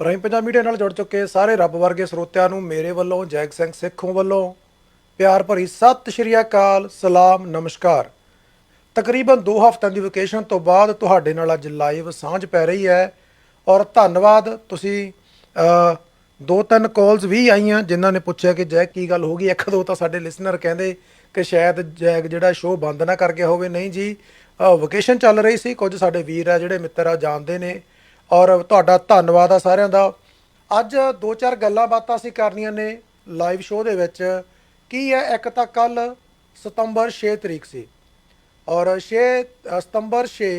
Prime Punjab media ਨਾਲ ਜੁੜ ਚੁੱਕੇ ਸਾਰੇ ਰੱਬ ਵਰਗੇ ਸਰੋਤਿਆਂ ਨੂੰ ਮੇਰੇ ਵੱਲੋਂ, ਜੈਗ ਸਿੰਘ ਸਿੱਖੋਂ ਵੱਲੋਂ ਪਿਆਰ ਭਰੀ ਸਤਿ ਸ਼੍ਰੀ ਅਕਾਲ, ਸਲਾਮ, ਨਮਸਕਾਰ। ਤਕਰੀਬਨ 2 ਹਫ਼ਤਿਆਂ ਦੀ ਵਕੇਸ਼ਨ ਤੋਂ ਬਾਅਦ ਤੁਹਾਡੇ ਨਾਲ ਅੱਜ ਲਾਈਵ ਸਾਂਝ ਪੈ ਰਹੀ ਹੈ ਔਰ ਧੰਨਵਾਦ, ਤੁਸੀਂ ਦੋ ਤਿੰਨ ਕਾਲਸ ਵੀ ਆਈਆਂ ਜਿਨ੍ਹਾਂ ਨੇ ਪੁੱਛਿਆ ਕਿ ਜੈਗ ਕੀ ਗੱਲ ਹੋ ਗਈ। ਇੱਕ ਦੋ ਤਾਂ ਸਾਡੇ ਲਿਸਨਰ ਕਹਿੰਦੇ ਕਿ ਸ਼ਾਇਦ ਜੈਗ ਜਿਹੜਾ ਸ਼ੋਅ ਬੰਦ ਨਾ ਕਰ ਗਿਆ ਹੋਵੇ। ਨਹੀਂ ਜੀ ਵਕੇਸ਼ਨ ਚੱਲ ਰਹੀ ਸੀ, ਕੁਝ ਸਾਡੇ ਵੀਰ ਆ ਜਿਹੜੇ ਮਿੱਤਰ ਆ, ਜਾਣਦੇ ਨੇ। ਔਰ ਤੁਹਾਡਾ ਧੰਨਵਾਦ ਆ ਸਾਰਿਆਂ ਦਾ। ਅੱਜ ਦੋ ਚਾਰ ਗੱਲਾਂ ਬਾਤਾਂ ਅਸੀਂ ਕਰਨੀਆਂ ਨੇ ਲਾਈਵ ਸ਼ੋਅ ਦੇ ਵਿੱਚ। ਕੀ ਹੈ ਇੱਕ ਤਾਂ ਕੱਲ ਸਤੰਬਰ 6 ਤਰੀਕ ਸੀ। ਔਰ 6 ਅ, ਸਤੰਬਰ 6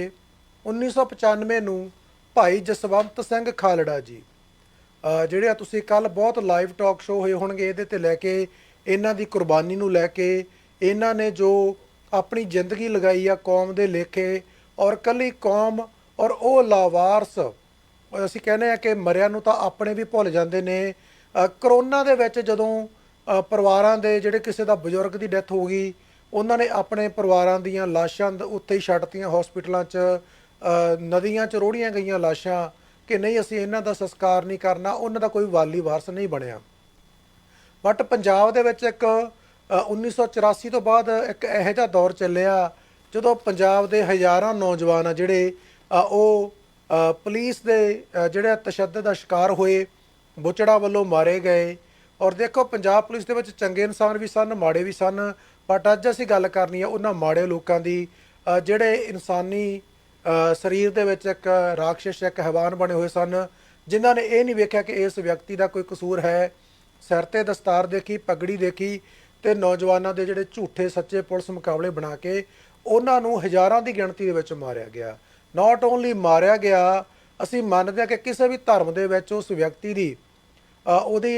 1995 ਨੂੰ ਭਾਈ ਜਸਵੰਤ ਸਿੰਘ ਖਾਲੜਾ ਜੀ ਜਿਹੜੇ ਆ ਤੁਸੀਂ ਕੱਲ ਬਹੁਤ ਲਾਈਵ ਟਾਕ ਸ਼ੋਅ ਹੋਏ ਹੋਣਗੇ ਇਹਦੇ ਤੇ ਲੈ ਕੇ ਇਹਨਾਂ ਦੀ ਕੁਰਬਾਨੀ ਨੂੰ ਲੈ ਕੇ ਇਹਨਾਂ ਨੇ ਜੋ ਆਪਣੀ ਜ਼ਿੰਦਗੀ ਲਗਾਈ ਆ ਕੌਮ ਦੇ ਲੇਖੇ ਔਰ ਕੱਲੀ ਕੌਮ ਔਰ ਉਹ ਲਾਵਾਰਸ ਅਸੀਂ ਕਹਿੰਦੇ ਆ ਕਿ ਮਰਿਆ ਨੂੰ ਤਾਂ ਆਪਣੇ ਵੀ ਭੁੱਲ ਜਾਂਦੇ ਨੇ। ਕਰੋਨਾ ਦੇ ਵਿੱਚ ਜਦੋਂ ਪਰਿਵਾਰਾਂ ਦੇ ਜਿਹੜੇ ਕਿਸੇ ਦਾ ਬਜ਼ੁਰਗ ਦੀ ਡੈਥ ਹੋ ਗਈ ਉਹਨਾਂ ਨੇ ਆਪਣੇ ਪਰਿਵਾਰਾਂ ਦੀਆਂ ਲਾਸ਼ਾਂ ਉੱਥੇ ਹੀ ਛੱਡਤੀਆਂ ਹਸਪੀਟਲਾਂ 'ਚ ਨਦੀਆਂ 'ਚ ਰੋੜੀਆਂ ਗਈਆਂ ਲਾਸ਼ਾਂ ਕਿ ਨਹੀਂ ਅਸੀਂ ਇਹਨਾਂ ਦਾ ਸੰਸਕਾਰ ਨਹੀਂ ਕਰਨਾ ਉਹਨਾਂ ਦਾ ਕੋਈ ਵਾਲੀ ਵਾਰਸ ਨਹੀਂ ਬਣਿਆ। ਬਟ ਪੰਜਾਬ ਦੇ ਵਿੱਚ ਇੱਕ ਅ, 1984 ਤੋਂ ਬਾਅਦ ਇੱਕ ਇਹੋ ਜਿਹਾ ਦੌਰ ਚੱਲਿਆ ਜਦੋਂ ਪੰਜਾਬ ਦੇ ਹਜ਼ਾਰਾਂ ਨੌਜਵਾਨ ਆ ਜਿਹੜੇ ਉਹ ਪੁਲਿਸ ਦੇ ਅ, ਜਿਹੜੇ ਤਸ਼ੱਦਦ ਦਾ ਸ਼ਿਕਾਰ ਹੋਏ ਬੁਚੜਾ ਵੱਲੋਂ ਮਾਰੇ ਗਏ। ਔਰ ਦੇਖੋ ਪੰਜਾਬ ਪੁਲਿਸ ਦੇ ਵਿੱਚ ਚੰਗੇ ਇਨਸਾਨ ਵੀ ਸਨ ਮਾੜੇ ਵੀ ਸਨ ਬਟ ਅੱਜ ਅਸੀਂ ਗੱਲ ਕਰਨੀ ਹੈ ਉਹਨਾਂ ਮਾੜੇ ਲੋਕਾਂ ਦੀ। ਜਿਹੜੇ ਇਨਸਾਨੀ ਸਰੀਰ ਦੇ ਵਿੱਚ ਇੱਕ ਰਾਖਸ਼ ਇੱਕ ਹੈਵਾਨ ਬਣੇ ਹੋਏ ਸਨ ਜਿਨ੍ਹਾਂ ਨੇ ਇਹ ਨਹੀਂ ਵੇਖਿਆ ਕਿ ਇਸ ਵਿਅਕਤੀ ਦਾ ਕੋਈ ਕਸੂਰ ਹੈ। ਸਿਰ ਤੇ ਦਸਤਾਰ ਦੇਖੀ ਪਗੜੀ ਦੇਖੀ ਤੇ ਨੌਜਵਾਨਾਂ ਦੇ ਜਿਹੜੇ ਝੂਠੇ ਸੱਚੇ ਪੁਲਿਸ ਮੁਕਾਬਲੇ ਬਣਾ ਕੇ ਉਹਨਾਂ ਨੂੰ ਹਜ਼ਾਰਾਂ ਦੀ ਗਿਣਤੀ ਦੇ ਵਿੱਚ ਮਾਰਿਆ ਗਿਆ। ਨਾਟ ਓਨਲੀ ਮਾਰਿਆ ਗਿਆ, ਅਸੀਂ ਮੰਨਦੇ ਹਾਂ ਕਿ ਕਿਸੇ ਵੀ ਧਰਮ ਦੇ ਵਿੱਚ ਉਸ ਵਿਅਕਤੀ ਦੀ ਉਹਦੀ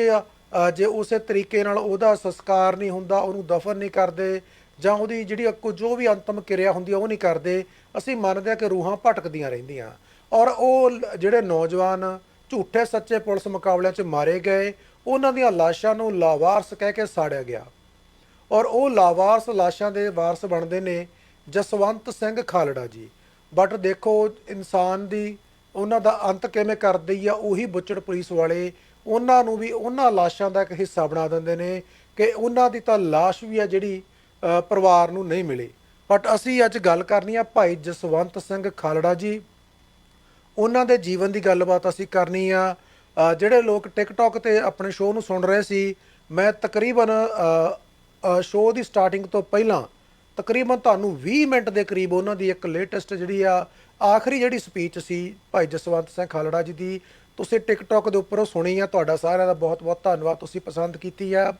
ਜੇ ਉਸੇ ਤਰੀਕੇ ਨਾਲ ਉਹਦਾ ਸੰਸਕਾਰ ਨਹੀਂ ਹੁੰਦਾ, ਉਹਨੂੰ ਦਫਨ ਨਹੀਂ ਕਰਦੇ ਜਾਂ ਉਹਦੀ ਜਿਹੜੀ ਅੱਗੋਂ ਜੋ ਵੀ ਅੰਤਮ ਕਿਰਿਆ ਹੁੰਦੀ ਉਹ ਨਹੀਂ ਕਰਦੇ, ਅਸੀਂ ਮੰਨਦੇ ਹਾਂ ਕਿ ਰੂਹਾਂ ਭਟਕਦੀਆਂ ਰਹਿੰਦੀਆਂ। ਔਰ ਉਹ ਜਿਹੜੇ ਨੌਜਵਾਨ ਝੂਠੇ ਸੱਚੇ ਪੁਲਿਸ ਮੁਕਾਬਲਿਆਂ 'ਚ ਮਾਰੇ ਗਏ, ਉਹਨਾਂ ਦੀਆਂ ਲਾਸ਼ਾਂ ਨੂੰ ਲਾਵਾਰਸ ਕਹਿ ਕੇ ਸਾੜਿਆ ਗਿਆ। ਔਰ ਉਹ ਲਾਵਾਰਸ ਲਾਸ਼ਾਂ ਦੇ ਵਾਰਸ ਬਣਦੇ ਨੇ ਜਸਵੰਤ ਸਿੰਘ ਖਾਲੜਾ ਜੀ। ਬਟ ਦੇਖੋ, ਇਨਸਾਨ ਦੀ ਉਹਨਾਂ ਦਾ ਅੰਤ ਕਿਵੇਂ ਕਰਦੀ ਆ, ਉਹੀ ਬੁੱਚੜ ਪੁਲਿਸ ਵਾਲੇ ਉਹਨਾਂ ਨੂੰ ਵੀ ਉਹਨਾਂ ਲਾਸ਼ਾਂ ਦਾ ਇੱਕ ਹਿੱਸਾ ਬਣਾ ਦਿੰਦੇ ਨੇ ਕਿ ਉਹਨਾਂ ਦੀ ਤਾਂ ਲਾਸ਼ ਵੀ ਆ ਜਿਹੜੀ ਪਰਿਵਾਰ ਨੂੰ ਨਹੀਂ ਮਿਲੀ। ਬਟ ਅਸੀਂ ਅੱਜ ਗੱਲ ਕਰਨੀ ਆ ਭਾਈ ਜਸਵੰਤ ਸਿੰਘ ਖਾਲੜਾ ਜੀ। ਉਹਨਾਂ ਦੇ ਜੀਵਨ ਦੀ ਗੱਲਬਾਤ ਅਸੀਂ ਕਰਨੀ ਆ। ਜਿਹੜੇ ਲੋਕ ਟਿਕਟੌਕ ਤੇ ਆਪਣੇ ਸ਼ੋਅ ਨੂੰ ਸੁਣ ਰਹੇ ਸੀ, ਮੈਂ ਤਕਰੀਬਨ ਸ਼ੋਅ ਦੀ ਸਟਾਰਟਿੰਗ ਤੋਂ ਪਹਿਲਾਂ ਤਕਰੀਬਨ ਤੁਹਾਨੂੰ 20 ਮਿੰਟ ਦੇ ਕਰੀਬ ਉਹਨਾਂ ਦੀ ਇੱਕ ਲੇਟੈਸਟ ਜਿਹੜੀ ਆ, ਆਖਰੀ ਜਿਹੜੀ ਸਪੀਚ ਸੀ ਭਾਈ ਜਸਵੰਤ ਸਿੰਘ ਖਾਲੜਾ ਜੀ ਦੀ, ਤੁਸੀਂ ਟਿਕਟੌਕ ਦੇ ਉੱਪਰ ਸੁਣੀ ਆ, ਤੁਹਾਡਾ ਸਾਰਿਆਂ ਦਾ ਬਹੁਤ ਬਹੁਤ ਧੰਨਵਾਦ, ਤੁਸੀਂ ਪਸੰਦ ਕੀਤੀ ਆ।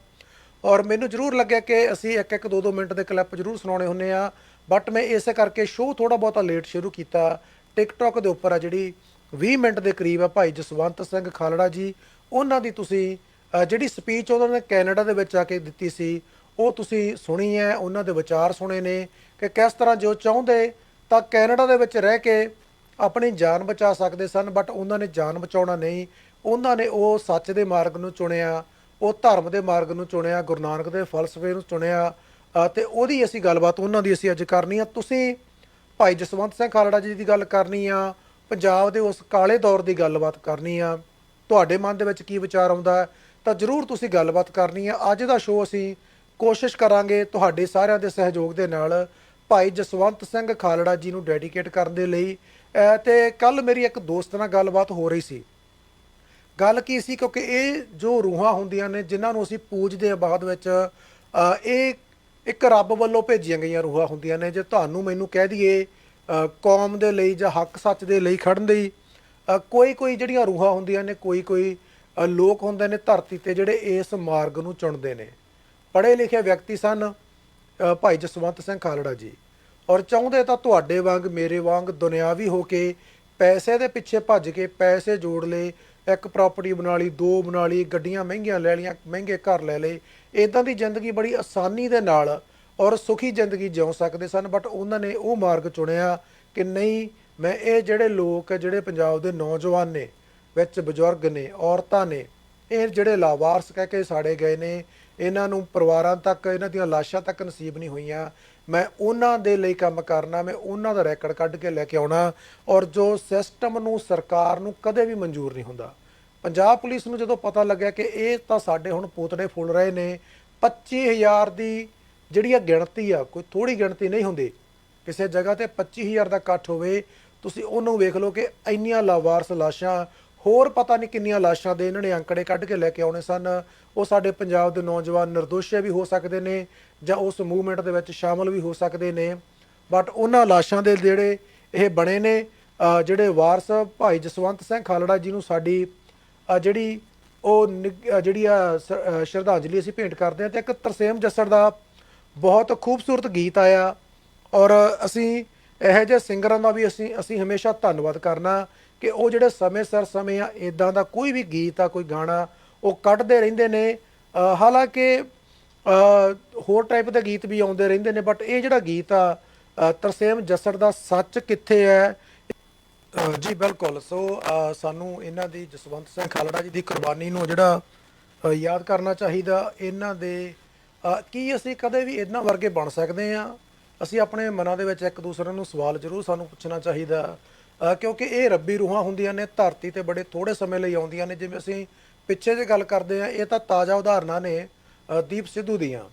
ਔਰ ਮੈਨੂੰ ਜ਼ਰੂਰ ਲੱਗਿਆ ਕਿ ਅਸੀਂ ਇੱਕ ਇੱਕ ਦੋ ਦੋ ਮਿੰਟ ਦੇ ਕਲਿੱਪ ਜ਼ਰੂਰ ਸੁਣਾਉਣੇ ਹੁੰਨੇ ਆ ਬਟ ਮੈਂ ਇਸੇ ਕਰਕੇ ਸ਼ੋਅ ਥੋੜਾ ਬਹੁਤਾ ਲੇਟ ਸ਼ੁਰੂ ਕੀਤਾ। ਟਿਕਟੌਕ ਦੇ ਉੱਪਰ ਆ ਜਿਹੜੀ 20 ਮਿੰਟ ਦੇ ਕਰੀਬ ਆ ਭਾਈ ਜਸਵੰਤ ਸਿੰਘ ਖਾਲੜਾ ਜੀ, ਉਹਨਾਂ ਦੀ ਤੁਸੀਂ ਜਿਹੜੀ ਸਪੀਚ ਉਹਨਾਂ ਨੇ ਕੈਨੇਡਾ ਦੇ ਵਿੱਚ ਆ ਕੇ ਦਿੱਤੀ ਸੀ ਉਹ ਤੁਸੀਂ ਸੁਣੀ ਹੈ ਉਹਨਾਂ ਦੇ ਵਿਚਾਰ ਸੁਣੇ ਨੇ ਕਿ ਕਿਸ ਤਰ੍ਹਾਂ ਜੋ ਚਾਹੁੰਦੇ ਤਾਂ ਕੈਨੇਡਾ ਦੇ ਵਿੱਚ ਰਹਿ ਕੇ ਆਪਣੀ ਜਾਨ ਬਚਾ ਸਕਦੇ ਸਨ ਬਟ ਉਹਨਾਂ ਨੇ ਜਾਨ ਬਚਾਉਣਾ ਨਹੀਂ। ਉਹਨਾਂ ਨੇ ਉਹ ਸੱਚ ਦੇ ਮਾਰਗ ਨੂੰ ਚੁਣਿਆ ਉਹ ਧਰਮ ਦੇ ਮਾਰਗ ਨੂੰ ਚੁਣਿਆ ਗੁਰੂ ਨਾਨਕ ਦੇ ਫਲਸਫੇ ਨੂੰ ਚੁਣਿਆ ਅ, ਤੇ ਉਹਦੀ ਅਸੀਂ ਗੱਲਬਾਤ ਉਹਨਾਂ ਦੀ ਅਸੀਂ ਅੱਜ ਕਰਨੀ ਆ। ਤੁਸੀਂ ਭਾਈ ਜਸਵੰਤ ਸਿੰਘ ਖਾਲੜਾ ਜੀ ਦੀ ਗੱਲ ਕਰਨੀ ਆ ਪੰਜਾਬ ਦੇ ਉਸ ਕਾਲੇ ਦੌਰ ਦੀ ਗੱਲਬਾਤ ਕਰਨੀ ਆ। ਤੁਹਾਡੇ ਮਨ ਦੇ ਵਿੱਚ ਕੀ ਵਿਚਾਰ ਆਉਂਦਾ? ਤਾਂ ਜਰੂਰ ਤੁਸੀਂ ਗੱਲਬਾਤ ਕਰਨੀ ਆ। ਅੱਜ ਦਾ ਸ਼ੋਅ ਅਸੀਂ ਕੋਸ਼ਿਸ਼ ਕਰਾਂਗੇ ਤੁਹਾਡੇ ਸਾਰਿਆਂ ਦੇ ਸਹਿਯੋਗ ਦੇ ਨਾਲ ਭਾਈ ਜਸਵੰਤ ਸਿੰਘ ਖਾਲੜਾ ਜੀ ਨੂੰ ਡੈਡੀਕੇਟ ਕਰਨ ਦੇ ਲਈ। ਅਹ ਤੇ ਕੱਲ ਮੇਰੀ ਇੱਕ ਦੋਸਤ ਨਾਲ ਗੱਲਬਾਤ ਹੋ ਰਹੀ ਸੀ। ਗੱਲ ਕੀ ਸੀ? ਕਿਉਂਕਿ ਇਹ ਜੋ ਰੂਹਾਂ ਹੁੰਦੀਆਂ ਨੇ, ਜਿਨ੍ਹਾਂ ਨੂੰ ਅਸੀਂ ਪੂਜਦੇ ਆ ਬਾਅਦ ਵਿੱਚ ਇਹ ਇੱਕ ਰੱਬ ਵੱਲੋਂ ਭੇਜੀਆਂ ਗਈਆਂ ਰੂਹਾਂ ਹੁੰਦੀਆਂ ਨੇ। ਜੇ ਤੁਹਾਨੂੰ ਮੈਨੂੰ ਕਹਿ ਦਈਏ ਕੌਮ ਦੇ ਲਈ ਜਾਂ ਹੱਕ ਸੱਚ ਦੇ ਲਈ ਖੜਨ ਲਈ ਕੋਈ ਕੋਈ ਜਿਹੜੀਆਂ ਰੂਹਾਂ ਹੁੰਦੀਆਂ ਨੇ, ਕੋਈ ਕੋਈ ਲੋਕ ਹੁੰਦੇ ਨੇ ਧਰਤੀ ਤੇ ਜਿਹੜੇ ਇਸ ਮਾਰਗ ਨੂੰ ਚੁਣਦੇ ਨੇ। ਪੜ੍ਹੇ ਲਿਖੇ ਵਿਅਕਤੀ ਸਨ। ਭਾਈ ਜਸਵੰਤ ਸਿੰਘ ਖਾਲੜਾ ਜੀ। ਔਰ ਚਾਹੁੰਦੇ ਤਾਂ ਤੁਹਾਡੇ ਵਾਂਗ, ਮੇਰੇ ਵਾਂਗ ਦੁਨਿਆਵੀ ਹੋ ਕੇ ਪੈਸੇ ਦੇ ਪਿੱਛੇ ਭੱਜ ਕੇ ਪੈਸੇ ਜੋੜ ਲਏ। ਇੱਕ ਪ੍ਰਾਪਰਟੀ ਬਣਾ ਲਈ, ਦੋ ਬਣਾ ਲਈ, ਗੱਡੀਆਂ ਮਹਿੰਗੀਆਂ ਲੈ ਲਈਆਂ, ਮਹਿੰਗੇ ਘਰ ਲੈ ਲਏ। ਇਦਾਂ ਦੀ ਜ਼ਿੰਦਗੀ ਬੜੀ ਆਸਾਨੀ ਦੇ ਨਾਲ ਔਰ ਸੁਖੀ ਜ਼ਿੰਦਗੀ ਜਿਉ ਸਕਦੇ ਸਨ ਬਟ ਉਹਨਾਂ ਨੇ ਉਹ ਮਾਰਗ ਚੁਣਿਆ ਕਿ ਨਹੀਂ, ਮੈਂ ਇਹ ਜਿਹੜੇ ਲੋਕ, ਜਿਹੜੇ ਪੰਜਾਬ ਦੇ ਨੌਜਵਾਨ ਨੇ, ਵਿੱਚ ਬਜ਼ੁਰਗ ਨੇ, ਔਰਤਾਂ ਨੇ, ਇਹ ਜਿਹੜੇ ਲਾਵਾਰਸ ਕਹਿ ਕੇ ਸਾੜੇ ਗਏ ਨੇ ਇਹਨਾਂ ਨੂੰ ਪਰਿਵਾਰਾਂ ਤੱਕ, ਇਹਨਾਂ ਦੀਆਂ ਲਾਸ਼ਾਂ ਤੱਕ ਨਸੀਬ ਨਹੀਂ ਹੋਈਆਂ। ਮੈਂ ਉਹਨਾਂ ਦੇ ਲਈ ਕੰਮ ਕਰਨਾ, ਮੈਂ ਉਹਨਾਂ ਦਾ ਰੈਕਡ ਕੱਢ ਕੇ ਲੈ ਕੇ ਆਉਣਾ ਔਰ ਜੋ ਸਿਸਟਮ ਨੂੰ, ਸਰਕਾਰ ਨੂੰ ਕਦੇ ਵੀ ਮਨਜ਼ੂਰ ਨਹੀਂ ਹੁੰਦਾ। ਪੰਜਾਬ ਪੁਲਿਸ ਨੂੰ ਜਦੋਂ ਪਤਾ ਲੱਗਿਆ ਕਿ ਇਹ ਤਾਂ ਸਾਡੇ ਹੁਣ ਪੋਤੜੇ ਫੁੱਲ ਰਹੇ ਨੇ 25000 ਦੀ ਜਿਹੜੀ ਆ ਗਿਣਤੀ ਆ, ਕੋਈ ਥੋੜੀ ਗਿਣਤੀ ਨਹੀਂ ਹੁੰਦੀ। ਕਿਸੇ ਜਗ੍ਹਾ ਤੇ 25000 ਦਾ ਇਕੱਠ ਹੋਵੇ, ਤੁਸੀਂ ਉਹਨੂੰ ਵੇਖ ਲਓ ਕਿ ਇੰਨੀਆਂ ਲਾਵਾਰਸ ਲਾਸ਼ਾਂ ਹੋਰ ਪਤਾ ਨਹੀਂ ਕਿੰਨੀਆਂ ਲਾਸ਼ਾਂ ਦੇ ਇਹਨਾਂ ਨੇ ਅੰਕੜੇ ਕੱਢ ਕੇ ਲੈ ਕੇ ਆਉਣੇ ਸਨ। ਉਹ ਸਾਡੇ ਪੰਜਾਬ ਦੇ ਨੌਜਵਾਨ ਨਿਰਦੋਸ਼ ਵੀ ਹੋ ਸਕਦੇ ਨੇ ਜਾਂ ਉਸ ਮੂਵਮੈਂਟ ਦੇ ਵਿੱਚ ਸ਼ਾਮਲ ਵੀ ਹੋ ਸਕਦੇ ਨੇ। ਬਟ ਉਹਨਾਂ ਲਾਸ਼ਾਂ ਦੇ ਜਿਹੜੇ ਇਹ ਬਣੇ ਨੇ ਜਿਹੜੇ ਵਾਰਸ ਭਾਈ ਜਸਵੰਤ ਸਿੰਘ ਖਾਲੜਾ ਜੀ ਨੂੰ ਸਾਡੀ ਜਿਹੜੀ ਉਹ ਨਿੱਘ- ਜਿਹੜੀ ਆ ਸ਼ਰਧਾਂਜਲੀ ਅਸੀਂ ਭੇਂਟ ਕਰਦੇ ਹਾਂ ਤੇ ਇੱਕ ਤਰਸੇਮ ਜੱਸੜ ਦਾ ਬਹੁਤ ਖੂਬਸੂਰਤ ਗੀਤ ਆਇਆ। ਔਰ ਅਸੀਂ ਇਹੋ ਜਿਹੇ ਸਿੰਗਰਾਂ ਦਾ ਵੀ ਅਸੀਂ ਅਸੀਂ ਹਮੇਸ਼ਾ ਧੰਨਵਾਦ ਕਰਨਾ। ਕਿ ਉਹ ਜਿਹੜੇ ਸਮੇਂ ਸਰ ਸਮੇਂ ਆ ਇਦਾਂ ਦਾ ਕੋਈ ਵੀ ਗੀਤ ਆ, ਕੋਈ ਗਾਣਾ, ਉਹ ਕੱਢਦੇ ਰਹਿੰਦੇ ਨੇ। ਹਾਲਾਂਕਿ ਹੋਰ ਟਾਈਪ ਦੇ ਗੀਤ ਵੀ ਆਉਂਦੇ ਰਹਿੰਦੇ ਨੇ ਬਟ ਇਹ ਜਿਹੜਾ ਗੀਤ ਆ ਤਰਸੇਮ ਜੱਸੜ ਦਾ ਸੱਚ ਕਿੱਥੇ ਹੈ? ਜੀ, ਬਿਲਕੁਲ। ਸੋ ਸਾਨੂੰ ਇਹਨਾਂ ਦੀ ਜਸਵੰਤ ਸਿੰਘ ਖਾਲੜਾ ਜੀ ਦੀ ਕੁਰਬਾਨੀ ਨੂੰ ਜਿਹੜਾ ਯਾਦ ਕਰਨਾ ਚਾਹੀਦਾ, ਇਹਨਾਂ ਦੇ ਕੀ ਅਸੀਂ ਕਦੇ ਵੀ ਇਹਨਾਂ ਵਰਗੇ ਬਣ ਸਕਦੇ ਆ ਅਸੀਂ ਆਪਣੇ ਮਨਾਂ ਦੇ ਵਿੱਚ ਇੱਕ ਦੂਸਰੇ ਨੂੰ ਸਵਾਲ ਜ਼ਰੂਰ ਸਾਨੂੰ ਪੁੱਛਣਾ ਚਾਹੀਦਾ। ਕਿਉਂਕਿ ਇਹ ਰੱਬੀ ਰੂਹਾਂ ਹੁੰਦੀਆਂ ਨੇ, ਧਰਤੀ ਤੇ ਬੜੇ ਥੋੜੇ ਸਮੇਂ ਲਈ ਆਉਂਦੀਆਂ ਨੇ। ਜਿਵੇਂ ਅਸੀਂ ਪਿੱਛੇ ਜੇ ਗੱਲ ਕਰਦੇ ਆ ਇਹ ਤਾਂ ਤਾਜ਼ਾ ਉਦਾਹਰਨਾਂ ਨੇ ਦੀਪ ਸਿੱਧੂ ਦੀਆਂ।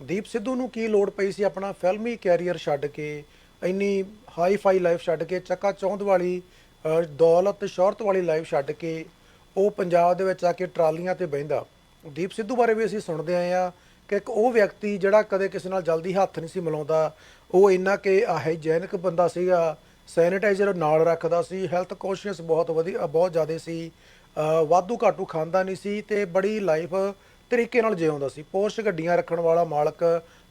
ਦੀਪ ਸਿੱਧੂ ਨੂੰ ਕੀ ਲੋੜ ਪਈ ਸੀ ਆਪਣਾ ਫਿਲਮੀ ਕੈਰੀਅਰ ਛੱਡ ਕੇ, ਇੰਨੀ ਹਾਈ ਫਾਈ ਲਾਈਫ ਛੱਡ ਕੇ, ਚੱਕਾ ਚੌਂਦ ਵਾਲੀ ਦੌਲਤ ਤੇ ਸ਼ੌਹਰਤ ਵਾਲੀ ਲਾਈਫ ਛੱਡ ਕੇ ਉਹ ਪੰਜਾਬ ਦੇ ਵਿੱਚ ਆ ਕੇ ਟਰਾਲੀਆਂ ਤੇ ਬਹਿੰਦਾ। ਦੀਪ ਸਿੱਧੂ ਬਾਰੇ ਵੀ ਅਸੀਂ ਸੁਣਦੇ ਆਏ ਆ ਕਿ ਇੱਕ ਉਹ ਵਿਅਕਤੀ ਜਿਹੜਾ ਕਦੇ ਕਿਸੇ ਨਾਲ ਜਲਦੀ ਹੱਥ ਨਹੀਂ ਸੀ ਮਿਲਾਉਂਦਾ, ਉਹ ਇੰਨਾ ਕਿ ਜੈਨਿਕ ਬੰਦਾ ਸੀਗਾ ਸੈਨੀਟਾਈਜ਼ਰ ਨਾਲ ਰੱਖਦਾ ਸੀ। ਹੈਲਥ ਕੌਸ਼ੀਅਸ ਬਹੁਤ ਵਧੀਆ ਬਹੁਤ ਜ਼ਿਆਦਾ ਸੀ। ਵਾਧੂ ਘਾਟੂ ਖਾਂਦਾ ਨਹੀਂ ਸੀ ਤੇ ਬੜੀ ਲਾਈਫ ਤਰੀਕੇ ਨਾਲ ਜਿਉਂਦਾ ਸੀ। ਪੋਰਸ਼ ਗੱਡੀਆਂ ਰੱਖਣ ਵਾਲਾ ਮਾਲਕ